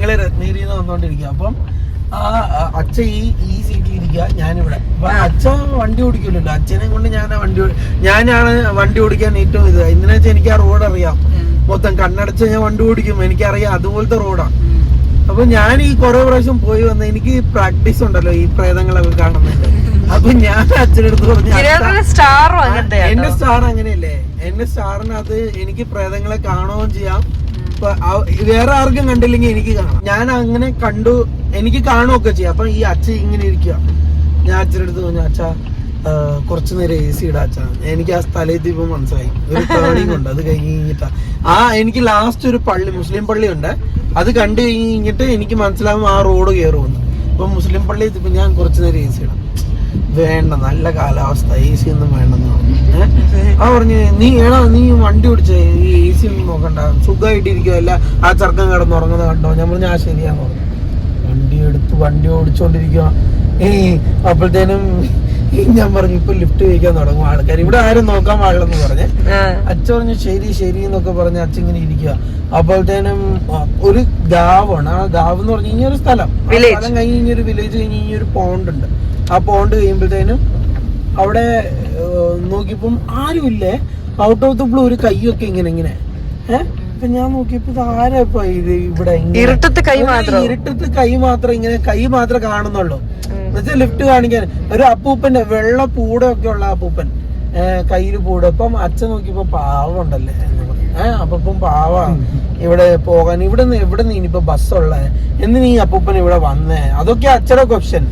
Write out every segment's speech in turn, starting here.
ഞങ്ങൾ രത്നഗിരിയിൽ നിന്ന് അപ്പം ആ അച്ഛ ഈ ഈ സീറ്റിൽ ഇരിക്കുക ഞാനിവിടെ. അപ്പൊ അച്ഛ വണ്ടി ഓടിക്കില്ലല്ലോ അച്ഛനെ കൊണ്ട് ഞാൻ വണ്ടി ഞാനാണ് വണ്ടി ഓടിക്കാൻ ഏറ്റവും ഇത്. എന്തിനാ വെച്ചാൽ എനിക്ക് ആ റോഡ് അറിയാം. മൊത്തം കണ്ണടച്ച് ഞാൻ വണ്ടി ഓടിക്കും. എനിക്കറിയാം അതുപോലത്തെ റോഡാണ് അപ്പൊ ഞാൻ ഈ കുറെ പ്രാവശ്യം പോയി വന്ന എനിക്ക് പ്രാക്ടീസ് ഉണ്ടല്ലോ ഈ പ്രേതങ്ങളൊക്കെ കാണുന്നുണ്ട്. അപ്പൊ ഞാൻ അച്ഛനടുത്ത് പറഞ്ഞു "അച്ഛാ, ചിലരുടെ സ്റ്റാറും അങ്ങനത്തെ എന്റെ സ്റ്റാർ അങ്ങനെയല്ലേ? എന്റെ സ്റ്റാറിനകത്ത് എനിക്ക് പ്രേതങ്ങളെ കാണുകയും ചെയ്യാം. വേറെ ആർക്കും കണ്ടില്ലെങ്കിൽ എനിക്ക് കാണാം. ഞാൻ അങ്ങനെ കണ്ടു എനിക്ക് കാണുകയൊക്കെ ചെയ്യാം. അപ്പൊ ഈ അച്ഛൻ ഇങ്ങനെ ഇരിക്കുക ഞാൻ അച്ഛന്റെ പറഞ്ഞു അച്ഛാ അച്ഛ കുറച്ച് നേരം എ സി ഇടാ അച്ഛാ. എനിക്ക് ആ സ്ഥലത്ത് മനസ്സിലായി. ഒരു ടേണിംഗ് ഉണ്ട്. അത് കഴിഞ്ഞ് കഴിഞ്ഞിട്ടാ. ആ എനിക്ക് ലാസ്റ്റ് ഒരു പള്ളി മുസ്ലിം പള്ളി ഉണ്ട്. അത് കണ്ടു കഴിഞ്ഞിട്ട് എനിക്ക് മനസ്സിലാവും ആ റോഡ് കയറുമെന്ന് അപ്പൊ മുസ്ലിം പള്ളി എത്തിയപ്പോ ഞാൻ കുറച്ചു നേരം എ സി ഇടാം. വേണ്ട നല്ല കാലാവസ്ഥ. എ സി ഒന്നും വേണ്ടെന്ന് പറഞ്ഞു? ആ പറഞ്ഞു നീ എടാ നീ വണ്ടി ഓടിച്ചേ ഈ എ സി ഒന്നും നോക്കണ്ട. സുഖമായിട്ടിരിക്കുവല്ല ആ ചർക്കം കിടന്ന് ഉറങ്ങുന്നത് കണ്ടോ? ഞാൻ പറഞ്ഞു ആ ശരിയാന്ന് പറഞ്ഞു. വണ്ടി എടുത്ത് വണ്ടി ഓടിച്ചോണ്ടിരിക്കുക ഏ അപ്പോഴത്തേനും ഞാൻ പറഞ്ഞു ഇപ്പൊ ലിഫ്റ്റ് കഴിക്കാൻ തുടങ്ങും. ആൾക്കാർ ഇവിടെ ആരും നോക്കാൻ പാടില്ലെന്ന് പറഞ്ഞ്. അച്ഛ പറഞ്ഞു ശരി ശരി എന്നൊക്കെ പറഞ്ഞ് അച്ഛൻ ഇങ്ങനെ ഇരിക്കുക അപ്പോഴത്തേനും ഒരു ഗാവാണ്. ആ ഗാവ് എന്ന് പറഞ്ഞു ഇനിയൊരു ഒരു സ്ഥലം. സ്ഥലം കഴിഞ്ഞ് ഒരു വില്ലേജ് കഴിഞ്ഞ് കഴിഞ്ഞ ഒരു പോണ്ട് ഉണ്ട്. ആ പോണ്ട് കഴിയുമ്പോഴത്തേനും അവിടെ നോക്കിയപ്പം ആരുമില്ലേ. ഔട്ട് ഓഫ് ദ ബ്ലൂ ഒരു കൈയൊക്കെ ഇങ്ങനെ ഇങ്ങനെ. ഏഹ് അപ്പൊ ഞാൻ നോക്കിയപ്പോ ഇത് ആരാ ഇപ്പൊ ഇത് ഇവിടെ? ഇരുട്ടത്ത് കൈ മാത്രം. ഇരുട്ടത്ത് കൈ മാത്രം ഇങ്ങനെ കൈ മാത്രം കാണുന്നുള്ളൂ. എന്നുവെച്ചാൽ ലിഫ്റ്റ് കാണിക്കാൻ. ഒരു അപ്പൂപ്പന്റെ വെള്ള പൂടൊക്കെ ഉള്ള അപ്പൂപ്പൻ. കയ്യിൽ പൂട്. അപ്പം അച്ഛൻ നോക്കിയപ്പോ പാവമുണ്ടല്ലേ ഏഹ് അപ്പം പാവ ഇവിടെ പോകാൻ. ഇവിടെ നിന്ന് എവിടെ നിന്ന് ഇനിയിപ്പോ ബസ്സുള്ളേ എന്ന് നീ അപ്പൂപ്പൻ ഇവിടെ വന്നേ? അതൊക്കെ അച്ഛയുടെ ക്വസ്റ്റ്യൻ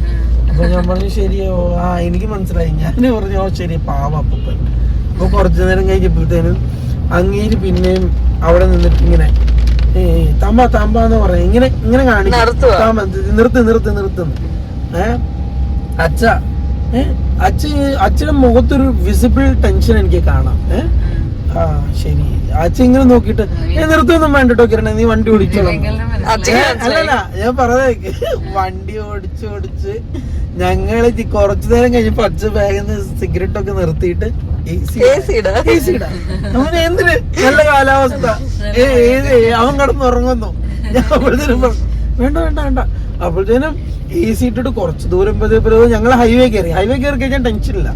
അപ്പൊ ഞാൻ പറഞ്ഞു ശരിയോ ആ എനിക്ക് മനസ്സിലായി. ഞാൻ പറഞ്ഞു ഓ ശരി പാവ അപ്പൂപ്പൻ. അപ്പൊ കുറച്ചു നേരം കഴിഞ്ഞപ്പോഴത്തേനും അങ്ങേര് പിന്നെയും അവിടെ നിന്നിട്ട് ഇങ്ങനെ ഏ തമ്പ തമ്പ എന്ന് പറഞ്ഞു ഇങ്ങനെ ഇങ്ങനെ കാണിക്കും. നിർത്ത് നിർത്ത് നിർത്തുന്നു ഏ അച്ഛ ഏ അച്ഛ അച്ഛന്റെ മുഖത്തൊരു വിസിബിൾ ടെൻഷൻ എനിക്ക് കാണാം. ഏ ആ ശരി. അച്ഛൻ ഇങ്ങനെ നോക്കിട്ട് നിർത്തൊന്നും വേണ്ടട്ടോ കിരണ നീ വണ്ടി ഓടിച്ചോളൂ അല്ലല്ല ഞാൻ പറഞ്ഞേക്ക് വണ്ടി ഓടിച്ച് ഓടിച്ച് ഞങ്ങൾ കൊറച്ചു നേരം കഴിഞ്ഞപ്പോ അച്ഛ ബാഗിന്ന് സിഗരറ്റ് ഒക്കെ നിർത്തിയിട്ട്. അവന് എന്തിന്? നല്ല കാലാവസ്ഥ. അവൻ കടന്ന് ഉറങ്ങുന്നു. ഞാൻ അപ്പോഴത്തേനും വേണ്ട വേണ്ട വേണ്ട. അപ്പോഴത്തേനും എ സി ഇട്ടിട്ട് കുറച്ച് ദൂരം ഞങ്ങൾ ഹൈവേ കയറി ഹൈവേ കയറി കഴിഞ്ഞാൽ ടെൻഷൻ ഇല്ല.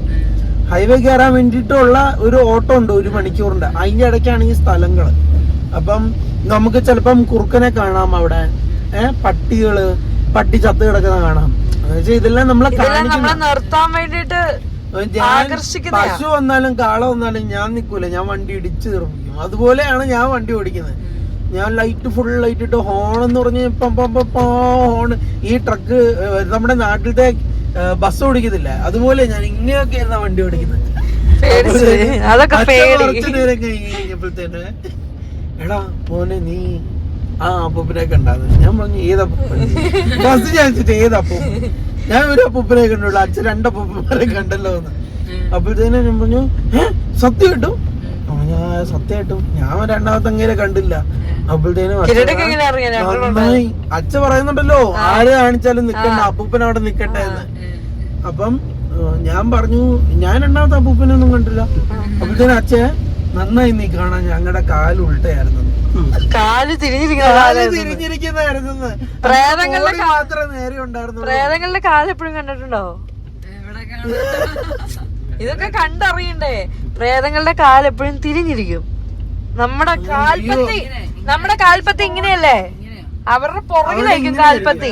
ഹൈവേ കയറാൻ വേണ്ടിയിട്ടുള്ള ഒരു ഓട്ടോ ഉണ്ട് ഒരു മണിക്കൂറിന്റെ. അതിന്റെ ഇടയ്ക്കാണ് ഈ സ്ഥലങ്ങൾ അപ്പം നമുക്ക് ചിലപ്പം കുറുക്കനെ കാണാം അവിടെ. ഏഹ് പട്ടികൾ പട്ടി ചത്ത് കിടക്കുന്ന കാണാം. എന്നുവെച്ചാൽ ഇതെല്ലാം നമ്മളെ നിർത്താൻ വേണ്ടിട്ട്. പശു വന്നാലും കാള വന്നാലും ഞാൻ നിൽക്കൂല ഞാൻ വണ്ടി ഇടിച്ചു നിർമ്മിക്കും അതുപോലെയാണ് ഞാൻ വണ്ടി ഓടിക്കുന്നത്. ഞാൻ ലൈറ്റ് ഫുൾ ലൈറ്റ് ഇട്ട് ഹോൺ എന്ന് പറഞ്ഞ് പം പം പം ഹോൺ ഈ ട്രക്ക് നമ്മുടെ നാട്ടിലത്തെ ബസ് ഓടിക്കത്തില്ല അതുപോലെ ഞാൻ ഇങ്ങനെയൊക്കെ ആയിരുന്നു വണ്ടി ഓടിക്കുന്നത്. അതൊക്കെ. കുറച്ച് നേരം കഴിഞ്ഞ് കഴിഞ്ഞപ്പോഴത്തേന് എടാ മോനെ നീ ആ അപ്പൂപ്പനെ കണ്ടാത് ഞാൻ പറഞ്ഞു ഏത് ബസ് ഫസ്റ്റ് ഏതപ്പൂ ഞാൻ ഒരു അപ്പൂപ്പനെ കണ്ടുള്ളൂ. അച്ഛൻ രണ്ടപ്പൂപ്പന്മാരെ കണ്ടല്ലോ എന്ന്. അപ്പോഴത്തേനും ഞാൻ പറഞ്ഞു സത്യം കിട്ടും? സത്യമായിട്ടും ഞാൻ രണ്ടാമത്തെ അങ്ങനെ കണ്ടില്ല. അപ്പോഴത്തേനും നന്നായി. അച്ഛൻ പറയുന്നുണ്ടല്ലോ ആര് കാണിച്ചാലും നിക്കണ്ട അപ്പൂപ്പൻ അവിടെ നിക്കട്ടെ എന്ന്. അപ്പം ഞാൻ പറഞ്ഞു ഞാൻ രണ്ടാമത്തെ അപ്പൂപ്പനൊന്നും കണ്ടില്ല. അപ്പോഴത്തേനും അച്ഛൻ നന്നായി നീ കാണാൻ ഞങ്ങളുടെ കാൽ ഉൾട്ടയായിരുന്നു. കാൽ തിരിഞ്ഞിരിക്കുന്ന കാൽ തിരിഞ്ഞിരിക്കുന്നതായിരുന്നു പ്രേതങ്ങളുടെ മാത്രമേ നേരെ ഉണ്ടായിരുന്നു പ്രേതങ്ങളുടെ കാൽ എപ്പോഴും കണ്ടിട്ടുണ്ടോ? ഇതൊക്കെ കണ്ടറിയണ്ടേ? പ്രേതങ്ങളുടെ കാലെപ്പോഴും തിരിഞ്ഞിരിക്കും. നമ്മുടെ കാൽപ്പത്തി നമ്മുടെ കാൽപ്പത്തി ഇങ്ങനെയല്ലേ? അവരുടെ പുറകിലായിരിക്കും കാൽപ്പത്തി.